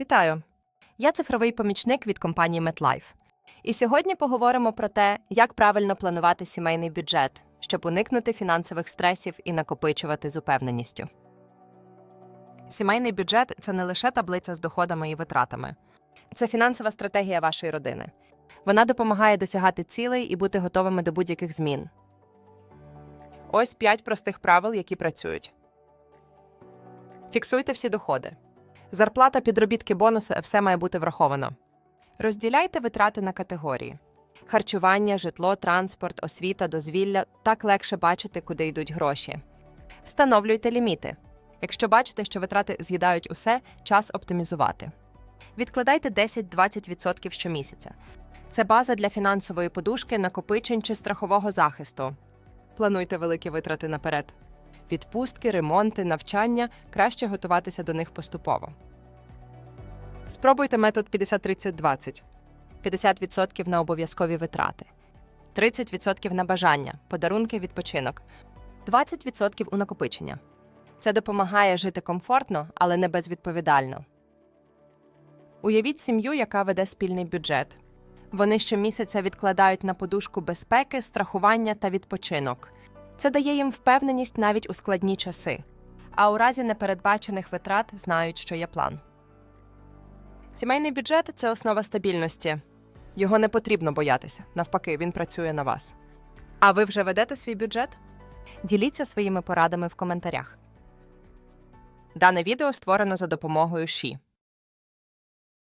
Вітаю! Я цифровий помічник від компанії MetLife. І сьогодні поговоримо про те, як правильно планувати сімейний бюджет, щоб уникнути фінансових стресів і накопичувати з упевненістю. Сімейний бюджет це не лише таблиця з доходами і витратами. Це фінансова стратегія вашої родини. Вона допомагає досягати цілей і бути готовими до будь-яких змін. Ось п'ять простих правил, які працюють. Фіксуйте всі доходи. Зарплата, підробітки, бонуси все має бути враховано. Розділяйте витрати на категорії: харчування, житло, транспорт, освіта, дозвілля так легше бачити, куди йдуть гроші. Встановлюйте ліміти. Якщо бачите, що витрати з'їдають усе, час оптимізувати. Відкладайте 10-20% щомісяця. Це база для фінансової подушки, накопичень чи страхового захисту. Плануйте великі витрати наперед. Відпустки, ремонти, навчання краще готуватися до них поступово. Спробуйте метод 50-30-20. 50% на обов'язкові витрати, 30% на бажання, подарунки, відпочинок, 20% у накопичення. Це допомагає жити комфортно, але не безвідповідально. Уявіть сім'ю, яка веде спільний бюджет. Вони щомісяця відкладають на подушку безпеки, страхування та відпочинок. Це дає їм впевненість навіть у складні часи. А у разі непередбачених витрат знають, що є план. Сімейний бюджет це основа стабільності. Його не потрібно боятися. Навпаки, він працює на вас. А ви вже ведете свій бюджет? Діліться своїми порадами в коментарях. Дане відео створено за допомогою ШІ.